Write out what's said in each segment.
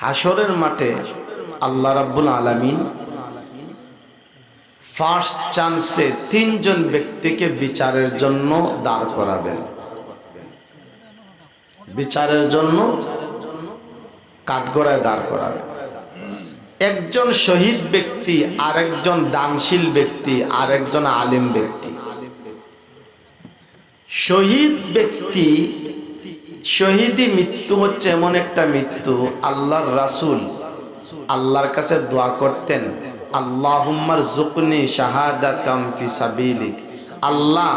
হাসরের মাঠে আল্লাহ রাব্বুল আলামিন ফার্স্ট চান্সে তিনজন ব্যক্তিকে বিচারের জন্য দাঁড় করাবেন। বিচারের জন্য কাঠগড়ায় দাঁড় করাবেন। একজন শহীদ ব্যক্তি, আরেকজন দানশীল ব্যক্তি, আরেকজন আলিম ব্যক্তি। শহীদ ব্যক্তি শহীদি মৃত্যু হচ্ছে এমন একটা মৃত্যু। আল্লাহর রাসূল আল্লাহর কাছে দোয়া করতেন আল্লাহুম্মার জুকনি শাহাদাতাম ফি সাবিলিক। আল্লাহ,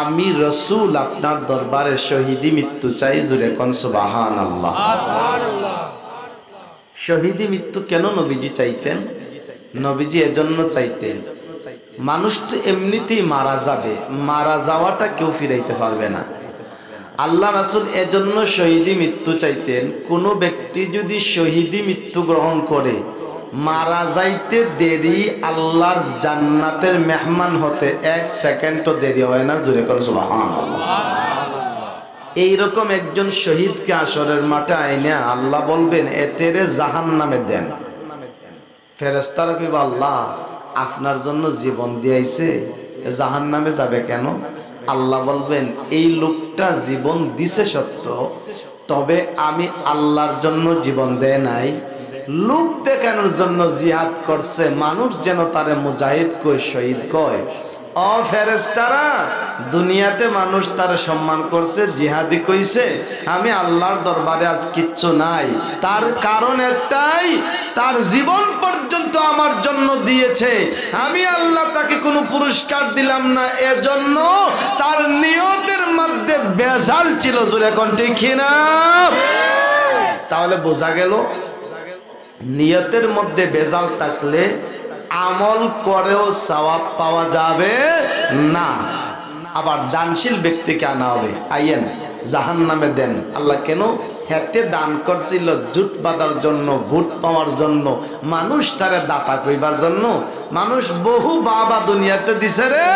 আমি রসুল আপনার দরবারে শহীদি মৃত্যু চাই জুড়ে কোন সুবাহান আল্লাহ শহীদি মৃত্যু কেন নবীজি চাইতেন? নবীজি এজন্য চাইতেন, মানুষ তো এমনিতেই মারা যাবে, মারা যাওয়াটা কেউ ফিরাইতে পারবে না। আল্লাহ রাসুল এজন্য শহীদি মৃত্যু চাইতেন। কোনো ব্যক্তি যদি শহীদি মৃত্যু গ্রহণ করে, মারা যাইতে দেরি আল্লাহর জান্নাতের মেহমান হতে এক সেকেন্ডও দেরি হয় না জুড়ে করে এইরকম একজন শহীদকে আসরের মাঠে আইনে আল্লাহ বলবেন এতেরে জাহান নামে দেন। ফেরেস্তারা কইব, আল্লাহ, আপনার জন্য জীবন দিয়াইছে। জাহান নামে যাবে কেন? আল্লাহ বলবেন, এই লোকটা জীবন দিছে সত্য, তবে আমি আল্লাহর জন্য জীবন দেয় নাই। লোক দেখানোর জন্য জিহাদ করছে, মানুষ যেন তারে মুজাহিদ কয়, শহীদ কয়। অ ফেরেস্তারা দুনিয়াতে মানুষ তার সম্মান করছে, জিহাদি কইছে, আমি আল্লাহর দরবারে আজ কিচ্ছু নাই। তার কারণ একটাই, তার জীবন পর্যন্ত আমার জন্য দিয়েছে। আমি আল্লাহ তাকে কোনো পুরস্কার দিলাম না, এজন্য তার নিয়তের মধ্যে বেজাল ছিল, জোরে এখন ঠিক না? তাহলে বোঝা গেল, নিয়তের মধ্যে বেজাল থাকলে আমল করেও সওয়াব পাওয়া যাবে না। আবার দানশীল ব্যক্তিকে আনা হবে। আইয়েন জাহান নামে দেন। আল্লাহ কেন হেতে দান করছিল, জুট বাঁধার জন্য ভুট পাওয়ার জন্য, মানুষ তারে দাতা কইবার জন্য? মানুষ বহু বাবা দুনিয়াতে দিছে রে।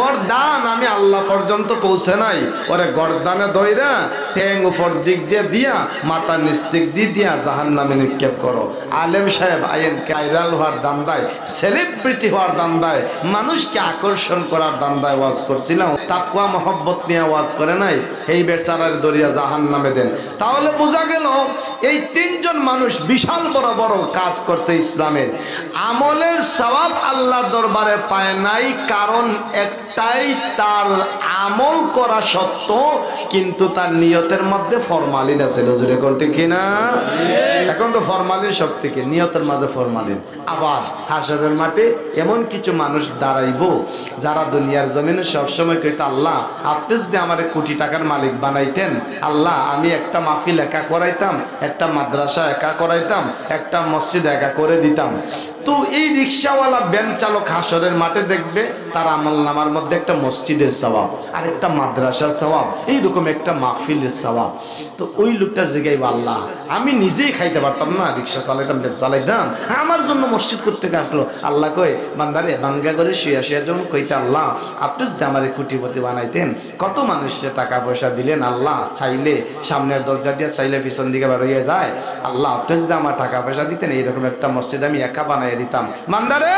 ওর দান আমি আল্লাহ পর্যন্ত পৌঁছে নাই। ওরে গরদানে দইরা ঠ্যাং উপর দিক দিয়ে দিয়া মাথা নিচ দিক দিয়ে দিয়া জাহান নামে নিক্ষেপ করো। আলেম সাহেব আইন কাইরাল হওয়ার দান্দায় সেলিব্রিটি হওয়ার দান্দায়, মানুষকে আকর্ষণ করার দান্দায় ওয়াজ করছিলাম। তাকুয়া মহব্বত নিয়ে ওয়াজ করে নাই। এই বেচারার দরিয়া জাহান নামে দেন। তাহলে বোঝা গেল, এই তিনজন মানুষ বিশাল বড় বড় কাজ করছে ইসলামের আমলের সবাব আল্লাহর দরবারে পায় নাই কারণ একটাই তার আমল করা সত্য কিন্তু তার নিয়তের মধ্যে ফরমালিন আছে। নজরে কোনটি কিনা? এখন তো ফরমালিন সব থেকে নিয়তের মাঝে ফরমালিন। আবার হাসরের মাঠে এমন কিছু মানুষ দাঁড়াইব যারা দুনিয়ার জমিনে সবসময় কইতো আল্লাহ আপনি যদি আমার কোটি টাকার মালিক বানাইতেন আল্লাহ আমি একটা মাহফিল একা করাইতাম একটা মাদ্রাসা একা করাইতাম একটা মসজিদ একা করে দিতাম। তো এই রিক্সাওয়ালা ব্যান চালক হাসরের মাঠে দেখবে তার আমল নামার মধ্যে একটা মসজিদের স্বভাব আর একটা মাদ্রাসার স্বভাব এইরকম একটা মাহফিলের স্বভাব তো ওই লোকটা জিগাইব আল্লাহ, আমি নিজেই খাইতে পারতাম না, রিক্সা চালাইতাম ব্যান চালাইতাম। আমার জন্য মসজিদ করতে আসলো? আল্লাহ কই বান্দারে, বাঙ্গা করে শুয়ে শুয়ে যখন কইতে, আল্লাহ, আপনি যদি আমার কুটিপতি বানাইতেন, কত মানুষে টাকা পয়সা দিলেন, আল্লাহ, চাইলে সামনের দরজা দিয়ে চাইলে পিছন দিকে বেরোয় যায়। আল্লাহ, আপনি যদি আমার টাকা পয়সা দিতেন, এইরকম একটা মসজিদ আমি একা বানাই দিতাম। মান্দারে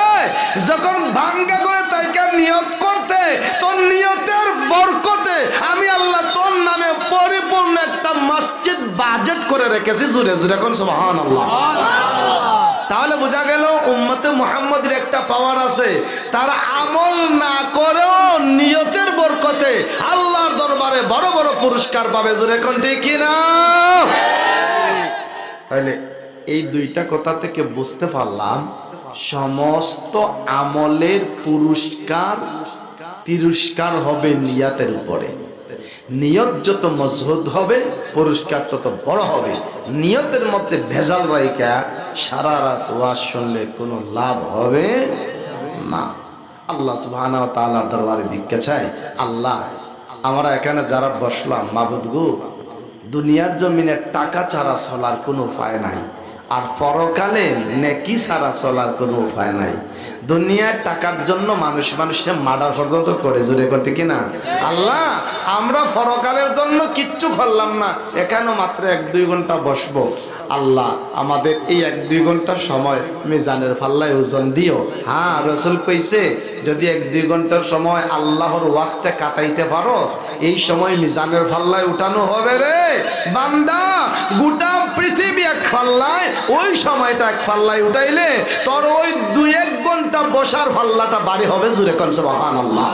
যখন ভাঙ্গা করে তাইকে নিয়ত করতে, তোর নিয়তের বরকতে আমি আল্লাহ তোর নামে পরিপূর্ণ একটা মসজিদ বাজেট করে রেখেছি জুড়ে জুড়ে। কোন সুবহান আল্লাহ তাহলে বোঝা গেল উম্মতে মুহাম্মদের একটা পাওয়ার আছে। তারা আমল না করেও নিয়তের বরকতে আল্লাহর দরবারে বড় বড় পুরস্কার পাবে জোরে কোন ঠিক কিনা তাহলে এই দুইটা কথা থেকে বুঝতে পারলাম সমস্ত আমলের পুরস্কার তিরস্কার হবে নিয়াতের উপরে। নিয়ত যত মজবুত হবে, পুরস্কার তত বড় হবে। নিয়তের মধ্যে ভেজাল রাইকা সারা রাত ওয়াজ শুনলে কোনো লাভ হবে না। আল্লাহ সুবহানাহু ওয়া তাআলার দরবারে ভিক্ষা চাই আল্লাহ, আমরা এখানে যারা বসলাম, মাবুদ গো, দুনিয়ার জমিনে টাকা ছাড়া চলার কোনো উপায় নাই। আর পরকালে নেকি ছাড়া চলার কোনো উপায় নাই। দুনিয়ার টাকার জন্য মানুষ মানুষের মার্ডার পর্যন্ত করে জুড়ে করতে কিনা? আল্লাহ, আমরা পরকালের জন্য কিচ্ছু করলাম না এখানেও মাত্র এক দুই ঘণ্টা বসবো। আল্লাহ, আমাদের এই এক দুই ঘণ্টার সময় মিজানের ফাল্লায় ওজন দিও। হ্যাঁ রসুল কইছে, যদি এক দুই ঘণ্টার সময় আল্লাহর ওয়াস্তে কাটাইতে পারো, এই সময় মিজানের ফাল্লায় উঠানো হবে রে। বান্দা এক ফাল্লায়, ওই সময়টা এক ফাল্লায় উঠাইলে তোর ওই দুই এক ঘণ্টা বসার ফাল্লাটা বাড়ি হবে জুড়ে করছে মহান আল্লাহ